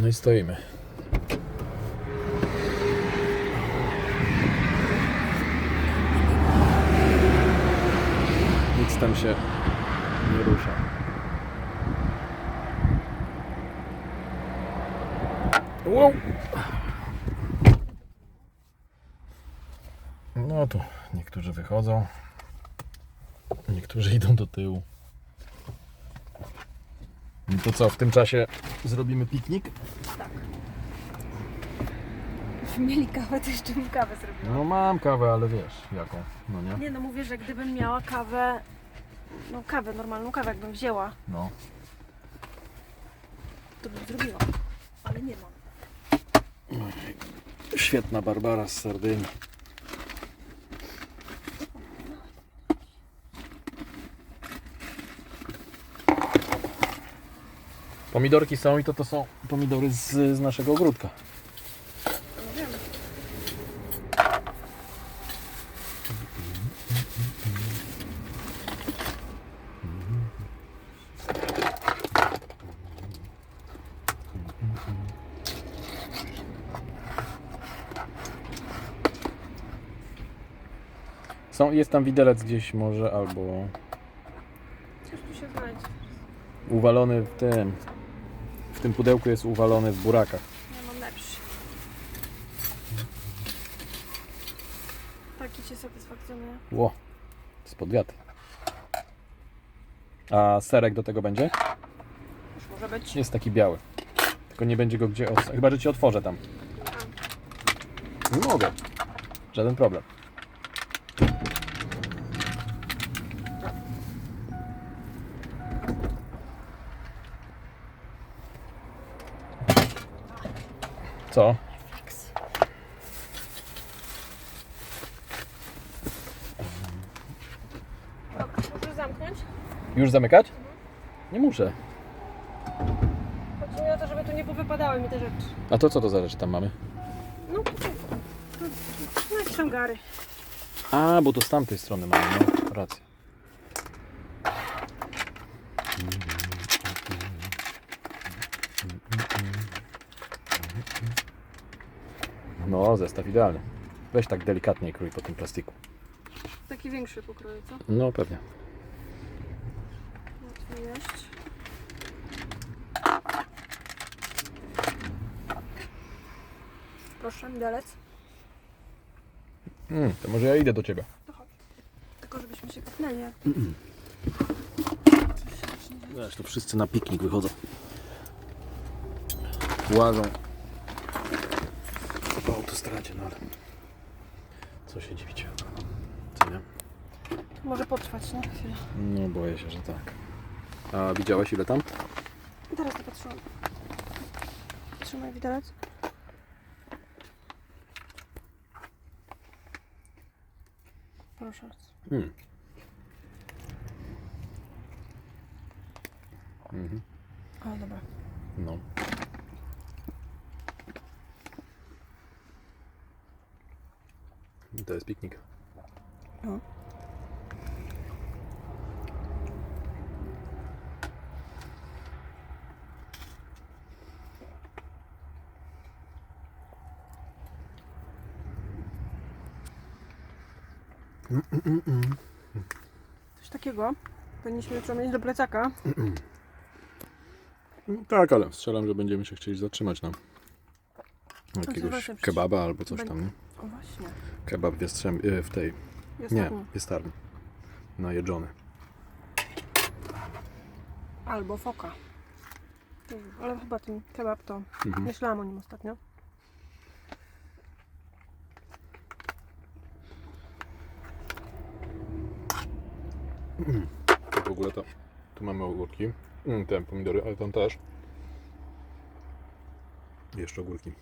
No i stoimy. Nic tam się nie rusza. Wow. No tu niektórzy wychodzą, niektórzy idą do tyłu. No to co, w tym czasie zrobimy piknik? Mieli kawę, to jeszcze bym kawę zrobiła. No mam kawę, ale wiesz, jaką, no nie? Nie no, mówię, że gdybym miała kawę, no kawę, normalną kawę jakbym wzięła, No. to bym zrobiła. Ale nie mam. Świetna Barbara z Sardynii. Pomidorki są i to to są pomidory z, z naszego ogródka. Są, jest tam widelec gdzieś może albo Coś tu się znajdzie. Uwalony w tym. W tym pudełku jest uwalony w burakach. Ja mam lepszy. Taki Cię satysfakcjonuje? Ło, spod wiatr. A serek do tego będzie? Już może być. Jest taki biały. Tylko nie będzie go gdzie. Chyba, że ci otworzę tam. Nie mogę. Żaden problem. Co? Możesz zamknąć? Już zamykać? Nie muszę. Chodzi mi o to, żeby tu nie powypadały mi te rzeczy. A to co to za rzeczy tam mamy? No, no jakieś tam gary. A, bo to z tamtej strony mamy, no. Racja. No, zestaw idealny. Weź tak delikatnie krój po tym plastiku. Taki większy pokroju, co? No, pewnie. Łatwiej jeść. Proszę, widelec. Mm, to może ja idę do ciebie. To chodź. Tylko żebyśmy się kapnęli. jak- Wiesz, to wszyscy na piknik wychodzą. Łażą. Po autostradzie, no ale... Co się dziwić? Co nie? To może potrwać, nie? Chwilę. No, boję się, że tak. A widziałaś ile tam? Teraz to patrzyłam. Trzymaj widelec. Proszę bardzo. Hmm. Mhm. O, dobra. No. To jest piknik. No. Coś takiego powinniśmy co mieć do plecaka. Tak, ale strzelam, że będziemy się chcieli zatrzymać na jakiegoś przecież kebaba albo coś będzie- tam, nie? O właśnie. Kebab w, e, w tej, Jest nie, w Jastarni. Najedzony. Albo foka. Ale chyba ten kebab to. Mhm. Myślałam o nim ostatnio. W ogóle to, tu mamy ogórki, mm, te pomidory, ale tam też. Jeszcze ogórki.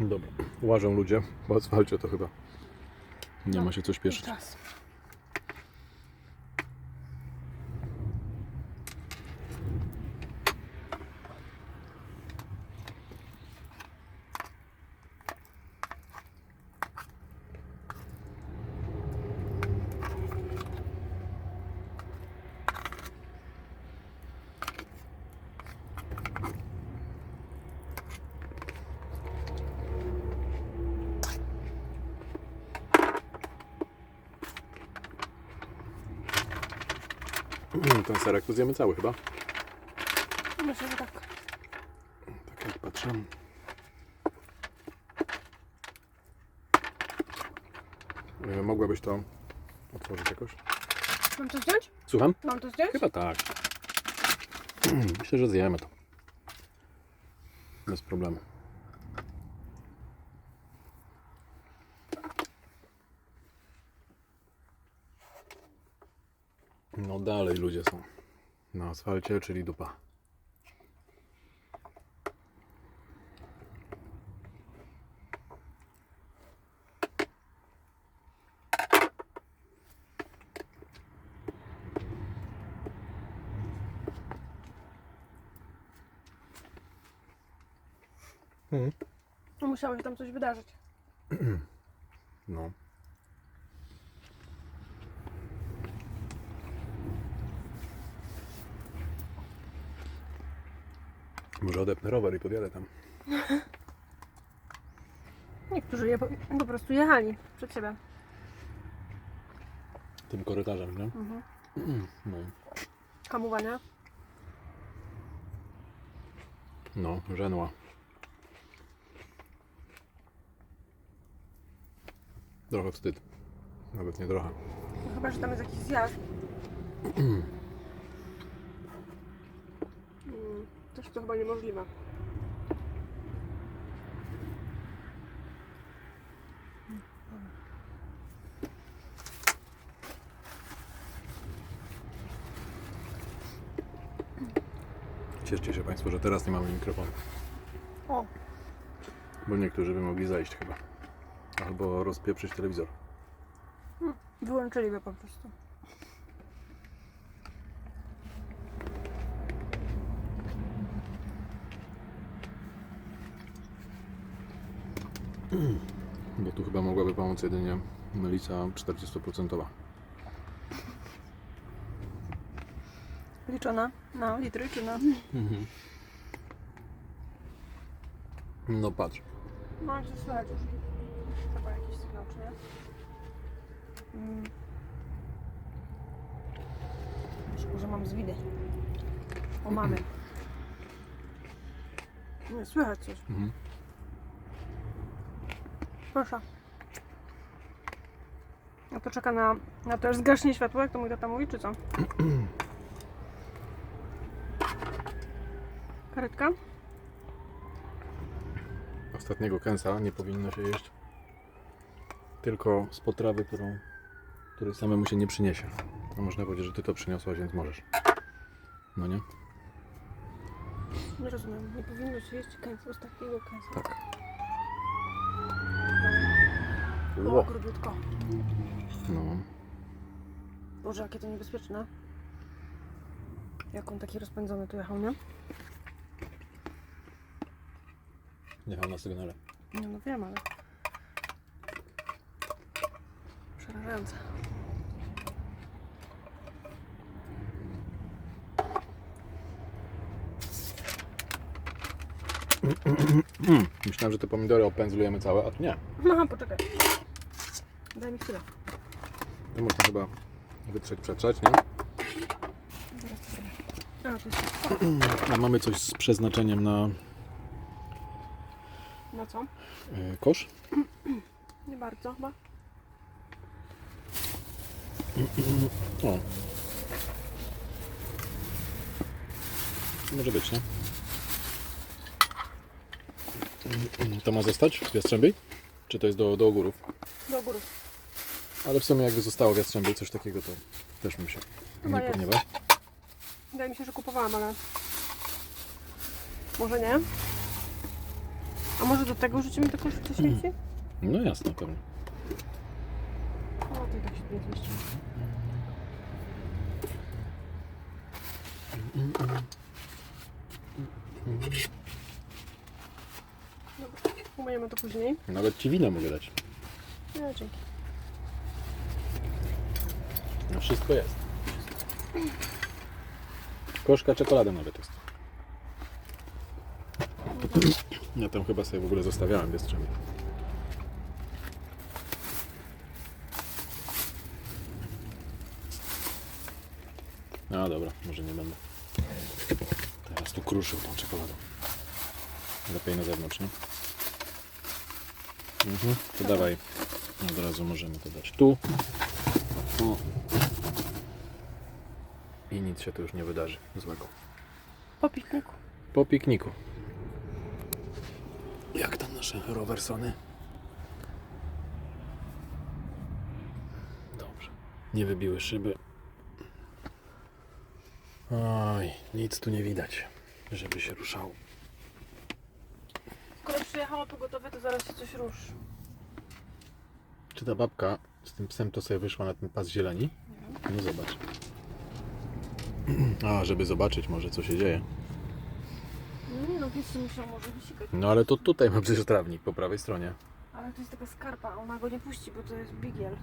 Dobra, łażą ludzie po asfalcie to chyba. Nie ma się co śpieszyć. Ten serek to zjemy cały chyba. Myślę, że tak. Tak jak patrzę. Mogłabyś to otworzyć jakoś? Mam to zdjąć? Słucham? Mam to zdjąć? Chyba tak. Myślę, że zjemy to. Bez problemu. No dalej ludzie są na asfalcie, czyli dupa. No musiało się tam coś wydarzyć. No. Może odepnę rower i podjadę tam. Niektórzy je po, po prostu jechali przed siebie. Tym korytarzem, nie? Mhm. No. Hamowania. No, żenła. Trochę wstyd. Nawet nie trochę. Chyba, że tam jest jakiś zjazd. Też to chyba niemożliwe. Cieszcie się Państwo, że teraz nie mamy mikrofonu. O, Bo niektórzy by mogli zajść chyba. Albo rozpieprzyć telewizor. wyłączyli go po prostu. Bo tu chyba mogłaby pomóc jedynie melica 40%. Liczona na litry czy na... No patrz. No, ale to słychać już. Chyba jakiś sygnał, czy nie? Mm. Szkoda, że mam zwidy. O, mamy. Nie, słychać coś. Mhm. Proszę. A to czeka na, na to, aż zgaśnie światło, jak to mój tata mówi, czy co? Karetka? Ostatniego kęsa nie powinno się jeść. Tylko z potrawy, którą, której samemu się nie przyniesie. A można powiedzieć, że ty to przyniosłaś, więc możesz. No nie? Nie rozumiem. Nie powinno się jeść kęsa, ostatniego kęsa. Tak. O, Ło. grubiutko. No. Boże, jakie to niebezpieczne. Jak on taki rozpędzony tu jechał, nie? Jechał na sygnale. Nie no wiem, ale... Przerażające. Mm, myślałem, że te pomidory opędzlujemy całe, a tu nie. No, poczekaj. Daj mi chwilę. To można chyba wytrzeć, przetrzeć, nie? Zaraz to zrobię. A, to jest... A mamy coś z przeznaczeniem na No co? y, kosz? Nie bardzo chyba. O. Może być, nie? To ma zostać w Jastrzębiej? Czy to jest do, do ogórów? Do góry. Ale w sumie jakby zostało w Jastrzębiej coś takiego, to też bym się Chyba nie jest. pogniewał. Wydaje mi się, że kupowałam, ale... Może nie? A może do tego rzucimy te koszty śmieci? No jasne, pewnie. O, to i tak się nie zmieści. Umyjemy to później. Nawet ci wino mogę dać. Nie, dzięki. No wszystko jest. Koszka czekolady nawet jest. Ja tam chyba sobie w ogóle zostawiałem w Jastrzębiu. No dobra, może nie będę. Teraz tu kruszył tą czekoladą. Lepiej na zewnątrz, nie? Mhm, to dawaj. Od razu możemy to dać tu. O. I nic się tu już nie wydarzy złego. Po pikniku. Po pikniku. Jak tam nasze rowersony? Dobrze. Nie wybiły szyby. Oj, nic tu nie widać, żeby się ruszało. Skoro przyjechała pogotowie, to zaraz się coś ruszy. Czy ta babka z tym psem to sobie wyszła na ten pas zieleni? No zobacz. A, żeby zobaczyć może co się dzieje. No nie no, pies musiał może wysikać. No ale to tutaj ma przecież trawnik po prawej stronie. Ale to jest taka skarpa, ona go nie puści, bo to jest bigiel.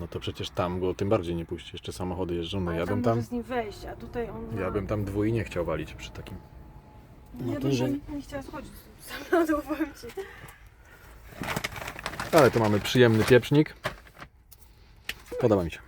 No to przecież tam go tym bardziej nie puści. Jeszcze samochody jeżdżą. No Ale ja tam bym może tam, z nim wejść, a tutaj on ma... ja bym tam dwójnie chciał walić przy takim. Ja no to bym jeżeli- nie, chciała schodzić sam na dół, powiem ci. Ale tu mamy przyjemny pieprznik. Podoba mi się.